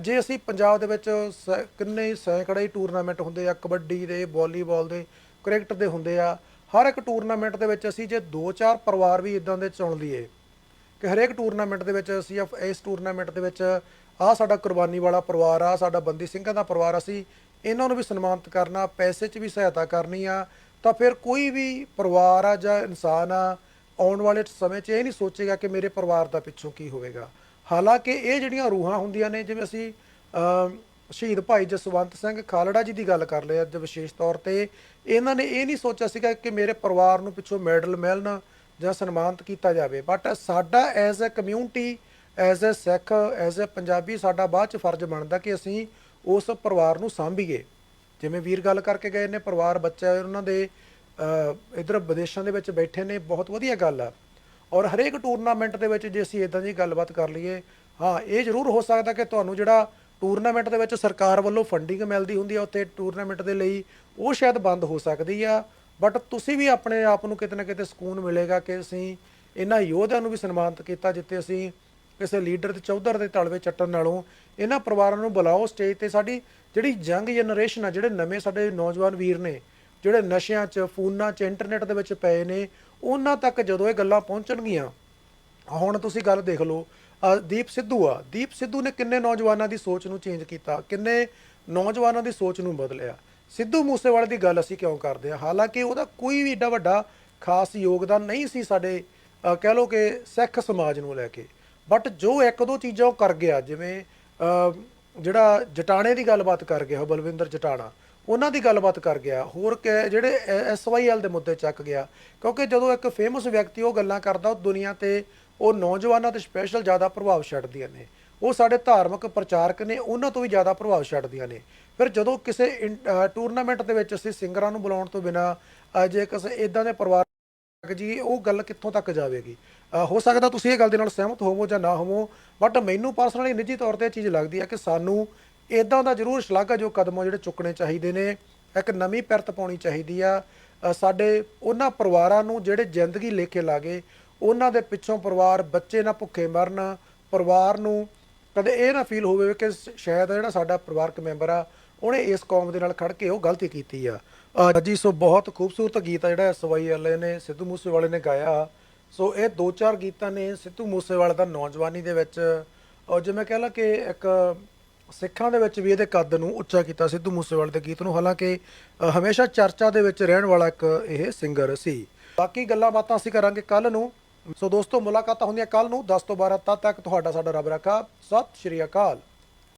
ਜੇ ਅਸੀਂ ਪੰਜਾਬ ਦੇ ਵਿੱਚ ਸ- ਕਿੰਨੇ ਸੈਂਕੜੇ ਹੀ ਟੂਰਨਾਮੈਂਟ ਹੁੰਦੇ ਆ, ਕਬੱਡੀ ਦੇ, ਵਾਲੀਬਾਲ ਦੇ, ਕ੍ਰਿਕਟ ਦੇ ਹੁੰਦੇ ਆ, ਹਰ ਇੱਕ ਟੂਰਨਾਮੈਂਟ ਦੇ ਵਿੱਚ ਅਸੀਂ ਜੇ ਦੋ ਚਾਰ ਪਰਿਵਾਰ ਵੀ ਇਦਾਂ ਦੇ ਚੁਣ ਲਈਏ ਕਿ ਹਰੇਕ ਟੂਰਨਾਮੈਂਟ ਦੇ ਵਿੱਚ ਅਸੀਂ ਅਫ- ਇਸ ਟੂਰਨਾਮੈਂਟ ਦੇ ਵਿੱਚ ਆਹ ਸਾਡਾ ਕੁਰਬਾਨੀ ਵਾਲਾ ਪਰਿਵਾਰ ਆ, ਸਾਡਾ ਬੰਦੀ ਸਿੰਘਾਂ ਦਾ ਪਰਿਵਾਰ ਅਸੀਂ ਇਹਨਾਂ ਨੂੰ ਵੀ ਸਨਮਾਨਿਤ ਕਰਨਾ, ਪੈਸੇ 'ਚ ਵੀ ਸਹਾਇਤਾ ਕਰਨੀ ਆ ਤਾਂ ਫਿਰ ਕੋਈ ਵੀ ਪਰਿਵਾਰ ਆ ਜਾਂ ਇਨਸਾਨ ਆ, ਆਉਣ ਵਾਲੇ ਸਮੇਂ 'ਚ ਇਹ ਨਹੀਂ ਸੋਚੇਗਾ ਕਿ ਮੇਰੇ ਪਰਿਵਾਰ ਦਾ ਪਿੱਛੋਂ ਕੀ ਹੋਵੇਗਾ। ਹਾਲਾਂਕਿ ਇਹ ਜਿਹੜੀਆਂ ਰੂਹਾਂ ਹੁੰਦੀਆਂ ਨੇ, ਜਿਵੇਂ ਅਸੀਂ ਸ਼ਹੀਦ ਭਾਈ ਜਸਵੰਤ ਸਿੰਘ ਖਾਲੜਾ ਜੀ ਦੀ ਗੱਲ ਕਰ ਲਈ ਅੱਜ ਵਿਸ਼ੇਸ਼ ਤੌਰ ਤੇ, ਇਹਨਾਂ ਨੇ ਇਹ ਨਹੀਂ ਸੋਚਿਆ ਸੀਗਾ ਕਿ ਮੇਰੇ ਪਰਿਵਾਰ ਨੂੰ ਪਿੱਛੋਂ ਮੈਡਲ ਮਿਲਣ ਜਾਂ ਸਨਮਾਨਿਤ ਕੀਤਾ ਜਾਵੇ। ਬਟ ਸਾਡਾ as a community as a Sikh as a Punjabi ਸਾਡਾ ਬਾਅਦ ਚ ਫਰਜ਼ ਬਣਦਾ ਕਿ ਅਸੀਂ ਉਸ ਪਰਿਵਾਰ ਨੂੰ ਸਾਂਭੀਏ। ਜਿਵੇਂ ਵੀਰ ਗੱਲ ਕਰਕੇ ਗਏ ਨੇ, ਪਰਿਵਾਰ, ਬੱਚਾ, ਉਹਨਾਂ ਦੇ ਇਧਰ ਵਿਦੇਸ਼ਾਂ ਦੇ ਵਿੱਚ ਬੈਠੇ ਨੇ, ਬਹੁਤ ਵਧੀਆ ਗੱਲ ਆ। ਔਰ ਹਰੇਕ ਟੂਰਨਾਮੈਂਟ ਦੇ ਵਿੱਚ ਜੇ ਅਸੀਂ ਇਦਾਂ ਦੀ ਗੱਲਬਾਤ ਕਰ ਲਈਏ, ਹਾਂ, ਇਹ ਜ਼ਰੂਰ ਹੋ ਸਕਦਾ ਕਿ ਤੁਹਾਨੂੰ ਜਿਹੜਾ ਟੂਰਨਾਮੈਂਟ ਦੇ ਵਿੱਚ ਸਰਕਾਰ ਵੱਲੋਂ ਫੰਡਿੰਗ ਮਿਲਦੀ ਹੁੰਦੀ ਆ, ਉੱਥੇ ਟੂਰਨਾਮੈਂਟ ਦੇ ਲਈ, ਉਹ ਸ਼ਾਇਦ ਬੰਦ ਹੋ ਸਕਦੀ ਆ। ਬਟ ਤੁਸੀਂ ਵੀ ਆਪਣੇ ਆਪ ਨੂੰ ਕਿਤੇ ਨਾ ਕਿਤੇ ਸਕੂਨ ਮਿਲੇਗਾ ਕਿ ਅਸੀਂ ਇਹਨਾਂ ਯੋਧਿਆਂ ਨੂੰ ਵੀ ਸਨਮਾਨਿਤ ਕੀਤਾ, ਜਿੱਥੇ ਅਸੀਂ ਕਿਸੇ ਲੀਡਰ ਤੇ ਚੌਧਰ ਦੇ ਤਲਵੇ ਚੱਟਣ ਨਾਲੋਂ ਇਹਨਾਂ ਪਰਿਵਾਰਾਂ ਨੂੰ ਬੁਲਾਓ ਸਟੇਜ ਤੇ ਸਾਡੀ ਜਿਹੜੀ ਯੰਗ ਜਨਰੇਸ਼ਨ ਆ, ਜਿਹੜੇ ਨਵੇਂ ਸਾਡੇ ਨੌਜਵਾਨ ਵੀਰ ਨੇ, ਜਿਹੜੇ ਨਸ਼ਿਆਂ 'ਚ, ਫੋਨਾਂ 'ਚ, ਇੰਟਰਨੈਟ ਦੇ ਵਿੱਚ ਪਏ ਨੇ, ਉਹਨਾਂ ਤੱਕ ਜਦੋਂ ਇਹ ਗੱਲਾਂ ਪਹੁੰਚਣਗੀਆਂ, ਹੁਣ ਤੁਸੀਂ ਗੱਲ ਦੇਖ ਲਓ ਦੀਪ ਸਿੱਧੂ ਆ, ਦੀਪ ਸਿੱਧੂ ਨੇ ਕਿੰਨੇ ਨੌਜਵਾਨਾਂ ਦੀ ਸੋਚ ਨੂੰ ਚੇਂਜ ਕੀਤਾ, ਕਿੰਨੇ ਨੌਜਵਾਨਾਂ ਦੀ ਸੋਚ ਨੂੰ ਬਦਲਿਆ। ਸਿੱਧੂ ਮੂਸੇਵਾਲੇ ਦੀ ਗੱਲ ਅਸੀਂ ਕਿਉਂ ਕਰਦੇ ਆ? ਹਾਲਾਂਕਿ ਉਹਦਾ ਕੋਈ ਵੀ ਏਡਾ ਵੱਡਾ ਖਾਸ ਯੋਗਦਾਨ ਨਹੀਂ ਸੀ ਸਾਡੇ ਕਹਿ ਲਓ ਕਿ ਸਿੱਖ ਸਮਾਜ ਨੂੰ ਲੈ ਕੇ। ਬਟ ਜੋ ਇੱਕ ਦੋ ਚੀਜ਼ਾਂ ਉਹ ਕਰ ਗਿਆ, ਜਿਵੇਂ ਜਿਹੜਾ ਜਟਾਣੇ ਦੀ ਗੱਲਬਾਤ ਕਰ ਗਿਆ, ਉਹ ਬਲਵਿੰਦਰ ਜਟਾਣਾ, ਉਹਨਾਂ ਦੀ ਗੱਲਬਾਤ ਕਰ ਗਿਆ, ਹੋਰ ਕਿ ਜਿਹੜੇ ਐਸਵਾਈਐਲ ਦੇ ਮੁੱਦੇ ਚੱਕ ਗਿਆ, ਕਿਉਂਕਿ ਜਦੋਂ ਇੱਕ ਫੇਮਸ ਵਿਅਕਤੀ ਉਹ ਗੱਲਾਂ ਕਰਦਾ, ਉਹ ਦੁਨੀਆ ਤੇ ਉਹ ਨੌਜਵਾਨਾਂ ਤੇ ਸਪੈਸ਼ਲ ਜ਼ਿਆਦਾ ਪ੍ਰਭਾਵ ਛੱਡਦੀਆਂ ਨੇ। ਉਹ ਸਾਡੇ ਧਾਰਮਿਕ ਪ੍ਰਚਾਰਕ ਨੇ, ਉਹਨਾਂ ਤੋਂ ਵੀ ਜ਼ਿਆਦਾ ਪ੍ਰਭਾਵ ਛੱਡਦੀਆਂ ਨੇ। ਫਿਰ ਜਦੋਂ ਕਿਸੇ ਟੂਰਨਾਮੈਂਟ ਦੇ ਵਿੱਚ ਅਸੀਂ ਸਿੰਗਰਾਂ ਨੂੰ ਬੁਲਾਉਣ ਤੋਂ ਬਿਨਾ ਜੇ ਕਿਸੇ ਇਦਾਂ ਦੇ ਪਰਿਵਾਰ ਜੀ, ਉਹ ਗੱਲ ਕਿੱਥੋਂ ਤੱਕ ਜਾਵੇਗੀ? ਹੋ ਸਕਦਾ ਤੁਸੀਂ ਇਹ ਗੱਲ ਦੇ ਨਾਲ ਸਹਿਮਤ ਹੋਵੋ ਜਾਂ ਨਾ ਹੋਵੋ ਬਟ ਮੈਨੂੰ ਪਰਸਨਲੀ ਨਿੱਜੀ ਤੌਰ ਤੇ ਇਹ ਚੀਜ਼ ਲੱਗਦੀ ਹੈ ਕਿ ਸਾਨੂੰ ਇਦਾਂ ਦਾ ਜ਼ਰੂਰ ਸ਼ਲਾਘਾ ਜੋ ਕਦਮ ਜਿਹੜੇ ਚੁੱਕਣੇ ਚਾਹੀਦੇ ਨੇ, ਇੱਕ ਨਵੀਂ ਪਿਰਤ ਪਾਉਣੀ ਚਾਹੀਦੀ ਆ। ਸਾਡੇ ਉਹਨਾਂ ਪਰਿਵਾਰਾਂ ਨੂੰ ਜਿਹੜੇ ਜ਼ਿੰਦਗੀ ਲੈ ਕੇ ਲਾਗੇ, ਉਹਨਾਂ ਦੇ ਪਿੱਛੋਂ ਪਰਿਵਾਰ ਬੱਚੇ ਨਾ ਭੁੱਖੇ ਮਰਨ, ਪਰਿਵਾਰ ਨੂੰ ਕਦੇ ਇਹ ਨਾ ਫੀਲ ਹੋਵੇ ਕਿ ਸ਼ਾਇਦ ਜਿਹੜਾ ਸਾਡਾ ਪਰਿਵਾਰਕ ਮੈਂਬਰ ਆ, ਉਹਨੇ ਇਸ ਕੌਮ ਦੇ ਨਾਲ ਖੜ ਕੇ ਉਹ ਗਲਤੀ ਕੀਤੀ ਆ। ਜੀ ਸੋ ਬਹੁਤ ਖੂਬਸੂਰਤ ਗੀਤ ਆ ਜਿਹੜਾ ਸਵਾਈ ਵਾਲੇ ਨੇ, ਸਿੱਧੂ ਮੂਸੇਵਾਲੇ ਨੇ ਗਾਇਆ। ਸੋ ਇਹ ਦੋ ਚਾਰ ਗੀਤਾਂ ਨੇ ਸਿੱਧੂ ਮੂਸੇਵਾਲੇ ਦਾ ਨੌਜਵਾਨੀ ਦੇ ਵਿੱਚ, ਔਰ ਜਿਵੇਂ ਕਹਿ ਲਾ ਕਿ ਇੱਕ ਸਿੱਖਾਂ ਦੇ ਵਿੱਚ ਵੀ ਇਹਦੇ ਕੱਦ ਨੂੰ ਉੱਚਾ ਕੀਤਾ ਸਿੱਧੂ ਮੂਸੇਵਾਲੇ ਦੇ ਗੀਤ ਨੂੰ, ਹਾਲਾਂਕਿ ਹਮੇਸ਼ਾ ਚਰਚਾ ਦੇ ਵਿੱਚ ਰਹਿਣ ਵਾਲਾ ਇੱਕ ਇਹ ਸਿੰਗਰ ਸੀ। ਬਾਕੀ ਗੱਲਾਂ ਬਾਤਾਂ ਅਸੀਂ ਕਰਾਂਗੇ ਕੱਲ ਨੂੰ। ਸੋ ਦੋਸਤੋ, ਮੁਲਾਕਾਤਾਂ ਹੁੰਦੀਆਂ ਕੱਲ ਨੂੰ 10 ਤੋਂ 12 ਤਦ ਤੱਕ ਤੁਹਾਡਾ ਸਾਡਾ ਰੱਬ ਰੱਖਾ। ਸਤਿ ਸ਼੍ਰੀ ਅਕਾਲ।